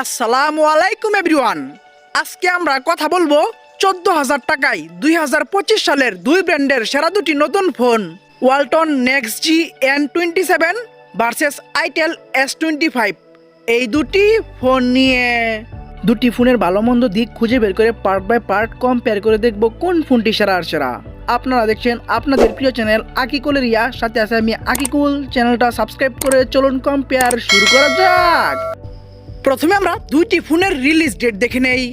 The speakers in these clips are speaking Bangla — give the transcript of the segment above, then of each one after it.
আসসালামু আলাইকুম, এভরিওয়ান। আজকে আমরা কথা বলব চোদ্দ হাজার টাকায় দুই হাজার পঁচিশ সালের দুই ব্র্যান্ডের সেরা দুটি নতুন phone, Walton next G N twenty seven versus itel S twenty five এই দুটি ফোন নিয়ে দুটি ফোনের ভালো মন্দ দিক খুঁজে বের করে পার্ট বাই পার্ট কম্পেয়ার করে দেখব কোন ফোনটি সেরা আর সেরা। আপনারা দেখছেন আপনাদের প্রিয় চ্যানেল আকিকুলের ইয়া সাথে আছে আমি আকিকুল। চ্যানেলটা সাবস্ক্রাইব করে চলুন কম্পেয়ার শুরু করা যাক। প্রথমে আমরা দুইটি ফোনের রিলিজ ডেট দেখে নেই।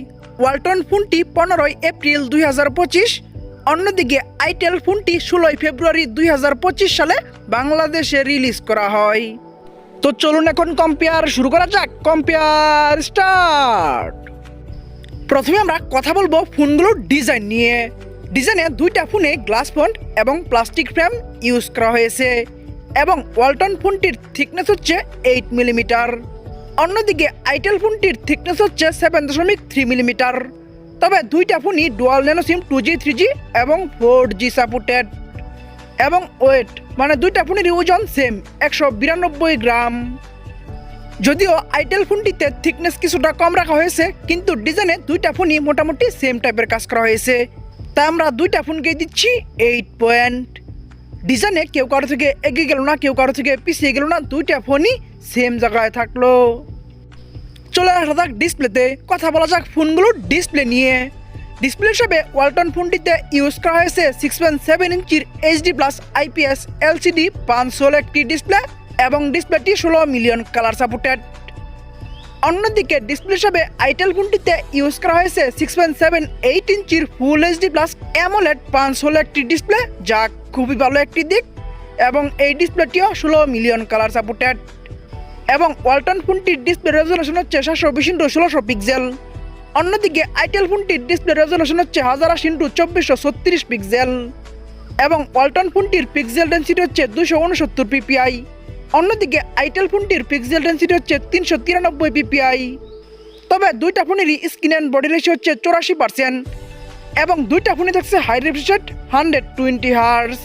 ওয়ালটন ফোনটি পনেরোই এপ্রিল দুই হাজার পঁচিশ, অন্যদিকে আইটেল ফোনটি ষোলোই ফেব্রুয়ারি দুই হাজার পঁচিশ সালে বাংলাদেশে রিলিজ করা হয়। তো চলুন এখন কম্পেয়ার শুরু করা যাক। কম্পেয়ার স্টার্ট প্রথমে আমরা কথা বলব ফোনগুলোর ডিজাইন নিয়ে। ডিজাইনে দুইটা ফোনে গ্লাস ফন্ট এবং প্লাস্টিক ফ্রেম ইউজ করা হয়েছে এবং ওয়ালটন ফোনটির থিকনেস হচ্ছে এইট মিলিমিটার অন্যদিকে আইটেল ফোনটির থিকনেস হচ্ছে সেভেন দশমিক থ্রি মিলিমিটার তবে দুইটা ফোনই dual nano SIM two G three G এবং ফোর জি সাপোর্টেড এবং ওয়েট মানে দুইটা ফোনেরই ওজন সেম একশো বিরানব্বই গ্রাম। যদিও আইটেল ফোনটিতে থিকনেস কিছুটা কম রাখা হয়েছে, কিন্তু ডিজাইনে দুইটা ফোনই মোটামুটি সেম টাইপের কাজ করা হয়েছে। তাই আমরা দুইটা ফোনকে দিচ্ছি এইট পয়েন্ট ডিজাইনে কেউ কারও থেকে এগিয়ে গেল না, কেউ কারও থেকে পিছিয়ে গেল না, দুইটা ফোনই সেম জায়গায় থাকল। চলে আসা যাক ডিসপ্লেতে কথা বলা যাক ফোনগুলোর ডিসপ্লে নিয়ে। ডিসপ্লে হিসাবে ওয়ালটন ফোনটিতে ইউজ করা হয়েছে সিক্স পয়েন্ট সেভেন ইঞ্চির এইচডি প্লাস আইপিএস এলসিডি পাঁচশোল একটি ডিসপ্লে এবং ডিসপ্লেটি ষোলো মিলিয়ন কালার সাপোর্টেড অন্যদিকে ডিসপ্লে হিসাবে আইটেল ফোনটিতে ইউজ করা হয়েছে সিক্স পয়েন্ট সেভেন এইট ইঞ্চির ফুল এইচডি প্লাস অ্যামোলেড পাঁচশোল একটি ডিসপ্লে যা খুবই ভালো একটি দিক। এবং এই ডিসপ্লেটিও ষোলো মিলিয়ন কালার সাপোর্টেড এবং ওয়ালটন ফোনটির ডিসপ্লে রেজলিউশন হচ্ছে সাতশো বিশ ইন্টু ষোলোশো পিক্সেল। অন্যদিকে আইটেল ফোনটির ডিসপ্লে রেজলিউশন হচ্ছে হাজার আশি ইন্টু চব্বিশশো ছত্রিশ পিক্সেল এবং ওয়ালটন ফোনটির পিক্সেল ডেন্সিটি হচ্ছে দুশো উনসত্তর পিপিআই। অন্যদিকে আইটেল ফোনটির পিক্সেল ডেন্সিটি হচ্ছে তিনশো তিরানব্বই পিপিআই। তবে দুইটা ফোনেরই স্ক্রিন অ্যান্ড বডি রেশিও হচ্ছে চৌরাশি পার্সেন্ট এবং দুইটা ফোনই থাকছে high refresh hundred twenty hertz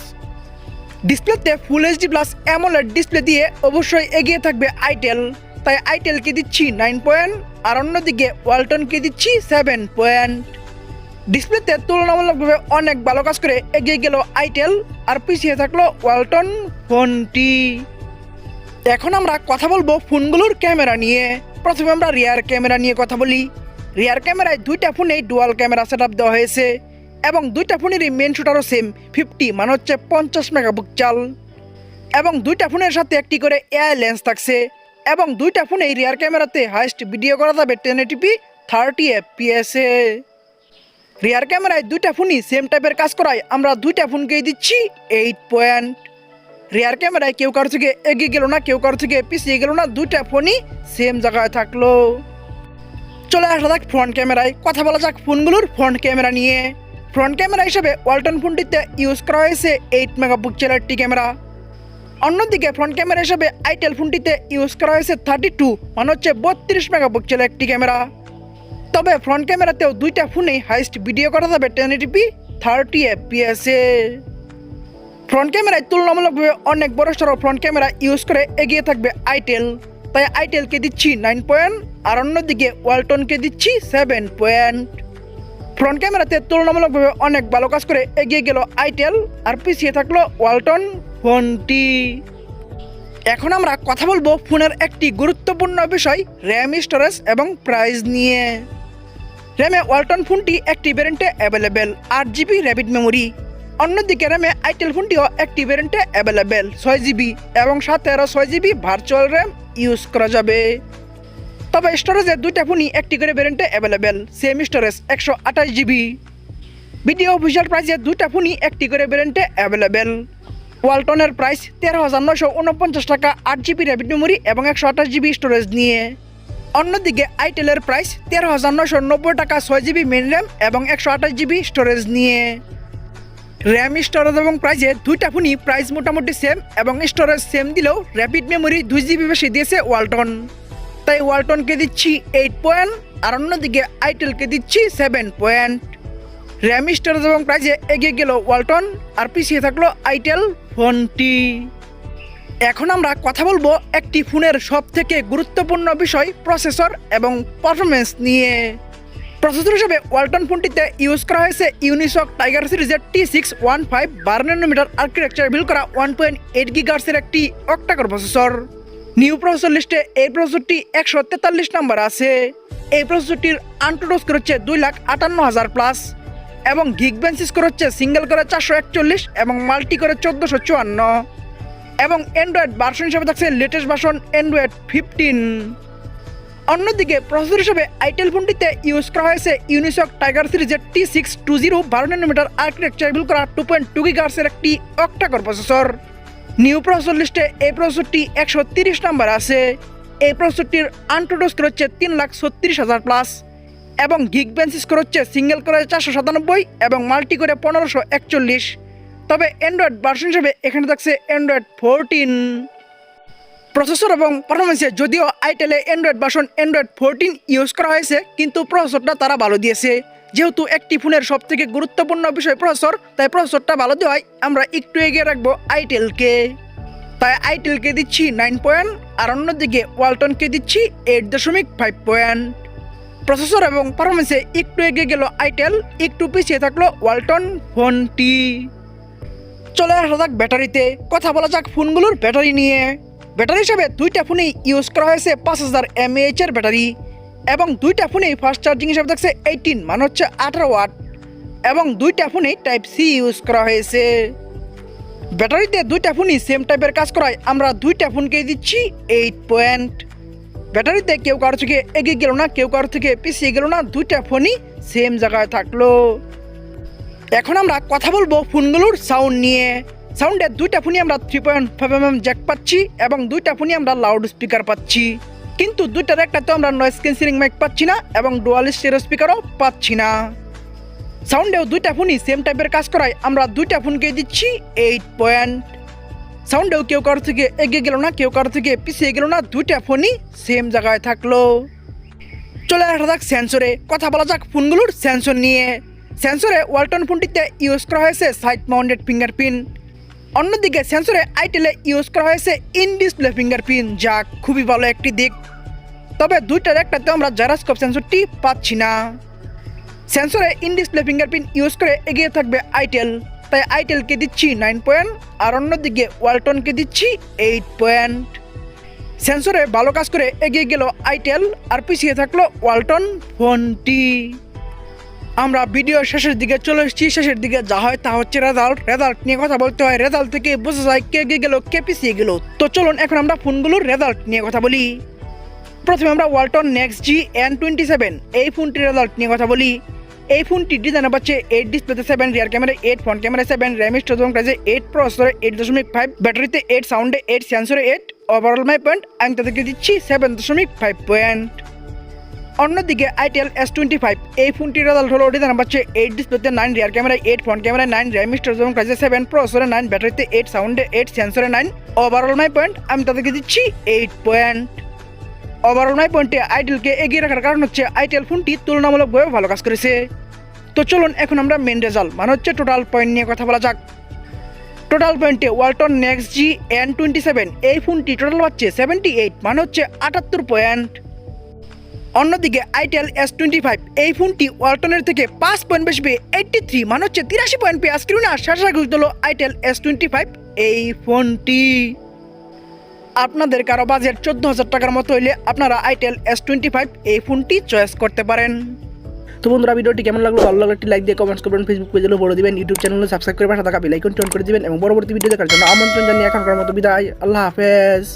ডিসপ্লেতে full HD plus AMOLED display দিয়ে অবশ্যই এগিয়ে থাকবে আইটেল তাই আইটেলকে দিচ্ছি নাইন পয়েন্ট আর অন্যদিকে ওয়ালটনকে দিচ্ছি সেভেন পয়েন্ট ডিসপ্লেতে তুলনামূলকভাবে অনেক ভালো কাজ করে এগিয়ে গেল আইটেল আর পিছিয়ে থাকল ওয়ালটন ফোনটি। এখন আমরা কথা বলব ফোনগুলোর ক্যামেরা নিয়ে। প্রথমে আমরা রিয়ার ক্যামেরা নিয়ে কথা বলি। রিয়ার ক্যামেরায় দুইটা ফোনেই ডুয়াল ক্যামেরা সেট দেওয়া হয়েছে। এবং দুইটা ফোনেরই মেন শুটারও সেম ফিফটি মানে হচ্ছে পঞ্চাশ মেগাপিক্সেল। এবং দুইটা ফোনের সাথে একটি করে এআই লেন্স থাকছে। এবং দুইটা ফোনেই রিয়ার ক্যামেরাতে হাইস্ট ভিডিও করা যাবে টেন এটিপি থার্টি এফপিএসে রিয়ার ক্যামেরায় দুইটা ফোনই সেম টাইপের কাজ করায়, আমরা দুইটা ফোনকেই দিচ্ছি এইট পয়েন্ট রিয়ার ক্যামেরায় কেউ কারও থেকে এগিয়ে গেল না, কেউ কারও থেকে পিছিয়ে গেল না, দুইটা ফোনই সেম জায়গায় থাকল। চলে আসা যাক ফ্রন্ট ক্যামেরায় কথা বলা যাক ফোনগুলোর ফ্রন্ট ক্যামেরা নিয়ে। ফ্রন্ট ক্যামেরা হিসেবে ওয়ালটন ফোনটিতে ইউজ করা হয়েছে এইট মেগাপিক্সেলের একটি ক্যামেরা। অন্যদিকে ফ্রন্ট ক্যামেরা হিসেবে আইটেল ফোনটিতে ইউজ করা হয়েছে থার্টি টু মানে হচ্ছে বত্রিশ মেগাপিক্সেলের একটি ক্যামেরা। তবে ফ্রন্ট ক্যামেরাতেও দুইটা ফোনেই হাইস্ট ভিডিও করা যাবে টেন এটিপি থার্টি এফপিএসে ফ্রন্ট ক্যামেরায় তুলনামূলকভাবে অনেক বড় সড়ো ফ্রন্ট ক্যামেরা ইউজ করে এগিয়ে থাকবে আইটেল। তাই আইটেলকে দিচ্ছি নাইন পয়েন্ট আর অন্যদিকে ওয়ালটনকে দিচ্ছি সেভেন পয়েন্ট ফ্রন্ট ক্যামেরাতে তুলনামূলকভাবে অনেক ভালো কাজ করে এগিয়ে গেল আইটেল আর পিছিয়ে থাকল ওয়ালটন ফোনটি এখন আমরা কথা বলব ফোনের একটি গুরুত্বপূর্ণ বিষয় র্যাম স্টোরেজ এবং প্রাইস নিয়ে। র্যামে ওয়ালটন ফোনটি একটি ভ্যারিয়েন্টে অ্যাভেলেবেল আট জিবি র্যাপিড মেমোরি অন্যদিকে র্যামে আইটেল ফোনটিও একটি ভ্যারিয়েন্টে অ্যাভেলেবেল ছয় জিবি এবং সাথে আরও ছয় জিবি ভার্চুয়াল র্যাম ইউজ করা যাবে। তবে স্টোরেজে দুইটা ফোনই একটি করে ভ্যারিয়েন্টে অ্যাভেলেবেল সেম স্টোরেজ একশো আঠাশ জিবি ভিডিও অফিসিয়াল প্রাইসে দুইটা ফোনই একটি করে ভ্যারিয়েন্টে অ্যাভেলেবেল ওয়ালটনের প্রাইস তেরো হাজার নশো উনপঞ্চাশ টাকা, আট জিবি র্যাপিড মেমোরি এবং একশো আঠাশ জিবি স্টোরেজ নিয়ে। অন্যদিকে আইটেলের প্রাইস তেরো হাজার নশো নব্বই টাকা, ছয় জিবি মেন র্যাম এবং একশো আঠাশ জিবি স্টোরেজ নিয়ে। র্যাম স্টোরেজ এবং প্রাইসে দুইটা ফোনই প্রাইস মোটামুটি সেম এবং স্টোরেজ সেম দিলেও র্যাপিড মেমোরি দুই জিবি বেশি দিয়েছে ওয়ালটন তাই ওয়ালটনকে দিচ্ছি এইট পয়েন্ট আর অন্যদিকে আইটেলকে দিচ্ছি সেভেন পয়েন্ট র্যাম স্টোরেজ এবং প্রাইজে এগিয়ে গেল ওয়ালটন, আর পিছিয়ে থাকল আইটেল ফোনটি। এখন আমরা কথা বলব একটি ফোনের সব থেকে গুরুত্বপূর্ণ বিষয়, প্রসেসর এবং পারফরমেন্স নিয়ে। প্রসেসর হিসেবে ওয়ালটন ফোনটিতে ইউজ করা হয়েছে ইউনিসক টাইগার সিরিজের টি সিক্স ওয়ান ফাইভ বারো নানোমিটার আর্কিটেকচার বিল করা ওয়ান পয়েন্ট এইট গিগার্সের একটি অক্টাকর প্রসেসর নিউ প্রসেসর লিস্টে এই প্রসেসরটি একশো তেতাল্লিশ নাম্বার আছে। এই প্রসেসরটির আন্টোডো স্কোর হচ্ছে দুই লাখ আটান্ন হাজার প্লাস এবং গিগ বেঞ্চ স্কোর হচ্ছে সিঙ্গেল করে চারশো একচল্লিশ এবং মাল্টি করে চোদ্দোশো চুয়ান্ন। এবং অ্যান্ড্রয়েড ভার্সন হিসেবে থাকছে লেটেস্ট ভার্সন অ্যান্ড্রয়েড ফিফটিন। অন্যদিকে প্রসেসর হিসেবে আইটেল ফোনটিতে ইউজ করা হয়েছে ইউনিসক টাইগার সিরিজের টি সিক্স টু জিরো বারো নানোমিটার আর্কিটেকচার করা টু পয়েন্ট টু গিগার্সের একটি অক্টাকর প্রসেসর নিউ প্রসেসর লিস্টে এই প্রসেসরটি একশো তিরিশ নাম্বার আছে। এই প্রসেসরটির আন্টোডো স্কোর হচ্ছে তিন লাখ ছত্রিশ হাজার প্লাস এবং গিগ বেঞ্চ স্কোর হচ্ছে সিঙ্গেল করে চারশো সাতানব্বই এবং মাল্টি করে পনেরোশো একচল্লিশ। তবে অ্যান্ড্রয়েড ভার্সন হিসেবে এখানে থাকছে অ্যান্ড্রয়েড ফোরটিন। প্রসেসর এবং পারফরমেন্সে যদিও আইটেলে Android version Android fourteen use করা হয়েছে, কিন্তু প্রসেসরটা তারা ভালো দিয়েছে। যেহেতু একটি ফোনের সব থেকে গুরুত্বপূর্ণ বিষয় প্রসেসর, তাই প্রসেসরটা ভালো দেওয়ায় আমরা একটু এগিয়ে রাখব আইটেলকে। তাই আইটেলকে দিচ্ছি নাইন পয়েন্ট, আর অন্যদিকে ওয়ালটনকে দিচ্ছি এইট দশমিক ফাইভ পয়েন্ট। প্রসেসর এবং পারফরমেন্সে একটু এগিয়ে গেল আইটেল, একটু পিছিয়ে থাকল ওয়ালটন ফোনটি। চলে আসা যাক ব্যাটারিতে, কথা বলা যাক ফোনগুলোর ব্যাটারি নিয়ে। ব্যাটারি হিসাবে দুইটা ফোনেই ইউজ করা হয়েছে পাঁচ হাজার এমএএইচ এর ব্যাটারি। এবং দুইটা ফোনেই ফাস্ট চার্জিং হিসাবে থাকছে এইটিন মানে হচ্ছে আঠারো ওয়াট এবং দুইটা ফোনেই টাইপ সি ইউজ করা হয়েছে। ব্যাটারিতে দুইটা ফোনই সেম টাইপের কাজ করায়, আমরা দুইটা ফোনকে দিচ্ছি এইট পয়েন্ট ব্যাটারিতে কেউ কারও থেকে এগিয়ে গেল না, কেউ কারও থেকে পিছিয়ে গেল না, দুইটা ফোনই সেম জায়গায় থাকল। এখন আমরা কথা বলব ফোনগুলোর সাউন্ড নিয়ে। সাউন্ডের দুইটা ফোনই আমরা three point five M M jack পাচ্ছি এবং দুইটা ফোনই আমরা লাউড স্পিকার পাচ্ছি। কিন্তু দুইটার একটা তো আমরা নয়েজ ক্যান্সেলিং মাইক পাচ্ছি না এবং ডুয়াল স্টেরো স্পিকারও পাচ্ছি না। সাউন্ডেও দুইটা ফোনই সেম টাইপের কাজ করায়, আমরা দুইটা ফোনকে দিচ্ছি এইট পয়েন্ট সাউন্ডেও কেউ কারও থেকে এগিয়ে গেল না, কেউ কারও থেকে পিছিয়ে গেল না, দুইটা ফোনই সেম জায়গায় থাকল। চলে আসা যাক সেন্সরে কথা বলা যাক ফোনগুলোর সেন্সর নিয়ে। সেন্সরে ওয়ালটন ফোনটিতে ইউজ করা হয়েছে সাইড মাউন্টেড ফিঙ্গারপ্রিন্ট অন্যদিকে সেন্সরে আইটেলে ইউজ করা হয়েছে ইন ডিসপ্লে ফিঙ্গারপ্রিন্ট, যা খুবই ভালো একটি দিক। তবে দুইটার একটাতে আমরা জারাস্কোপ সেন্সরটি পাচ্ছি না। সেন্সরে ইন ডিসপ্লে ফিঙ্গারপ্রিন্ট ইউজ করে এগিয়ে থাকবে আইটেল। তাই আইটেলকে দিচ্ছি নাইন পয়েন্ট, আর অন্যদিকে ওয়ালটনকে দিচ্ছি এইট পয়েন্ট। সেন্সরে ভালো কাজ করে এগিয়ে গেল আইটেল, আর পিছিয়ে থাকল ওয়ালটন ফোনটি। আমরা ভিডিও শেষের দিকে চলে এসেছি। শেষের দিকে যা হয় তা হচ্ছে রেজাল্ট রেজাল্ট নিয়ে কথা বলতে হয়। রেজাল্ট থেকে বোঝা যায় কে এগিয়ে গেল, কে পিছিয়ে গেল। তো চলুন এখন আমরা ফোনগুলোর রেজাল্ট নিয়ে কথা বলি। প্রথমে আমরা Walton next G N twenty seven এই ফোনটির রেজাল্ট নিয়ে কথা বলি। এই ফোনটি ডিজাইন পাচ্ছে এইট ডিসপ্লেতে seven rear camera eight front camera seven RAM storage প্রাইসে এইট প্রসেসরে এইট দশমিক ফাইভ ব্যাটারিতে এইট সাউন্ডে এইট সেন্সরে এইট ওভারঅল মাই পয়েন্ট আমি তাদেরকে দিচ্ছি সেভেন দশমিক ফাইভ পয়েন্ট অন্যদিকে আইটেল এস টোয়েন্টি ফাইভ এই ফোনটির রেজাল্ট হলো ডিজাইন পাচ্ছে এইট ডিসপ্লেতে nine rear camera eight front camera nine RAM storage এবং প্রাইসে সেভেন প্রসেসরে নাইন ব্যাটারিতে এইট সাউন্ডে এইট সেন্সরে নাইন ওভারঅল মাই পয়েন্ট আমি তাদেরকে দিচ্ছি এইট পয়েন্ট ওভারঅল মাই পয়েন্টে আইটেলকে এগিয়ে রাখার কারণ হচ্ছে আইটেল ফোনটি তুলনামূলকভাবে ভালো কাজ করেছে। তো চলুন এখন আমরা মেন রেজাল্ট মানে হচ্ছে টোটাল পয়েন্ট নিয়ে কথা বলা যাক। টোটাল পয়েন্টে Walton next G N twenty seven এই ফোনটি টোটাল পাচ্ছে সেভেন্টি এইট মানে হচ্ছে আটাত্তর পয়েন্ট অন্যদিকে আইটেল এস টোয়েন্টি ফাইভ এই ফোনটি ওয়ালটনের থেকে পাঁচ পয়েন্ট বেশি পেয়ে এইটটি থ্রি মানে হচ্ছে তিরাশি পয়েন্ট পেয়ে স্ক্রিনে শেষে ঘুষ দিল আইটেল এস টোয়েন্টি ফাইভ এই ফোনটি। আপনাদের কারও বাজেট চোদ্দ হাজার টাকার মতো হইলে আপনারা আইটেল এস টোয়েন্টি ফাইভ এই ফোনটি চয়েস করতে পারেন। তো বন্ধুরা, ভিডিওটি কেমন লাগল? ভালো লাগলে একটি লাইক দিয়ে কমেন্টস করবেন ফেসবুক পেজে বড় দিবেন ইউটিউব চ্যানেলে সাবস্ক্রাইব করে পাশে থাকা বেল আইকনটি অন করে দিবেন এবং পরবর্তী ভিডিও দেখার জন্য আমন্ত্রণ জানিয়ে এখনকার মতো বিদায়। আল্লাহ হাফেজ।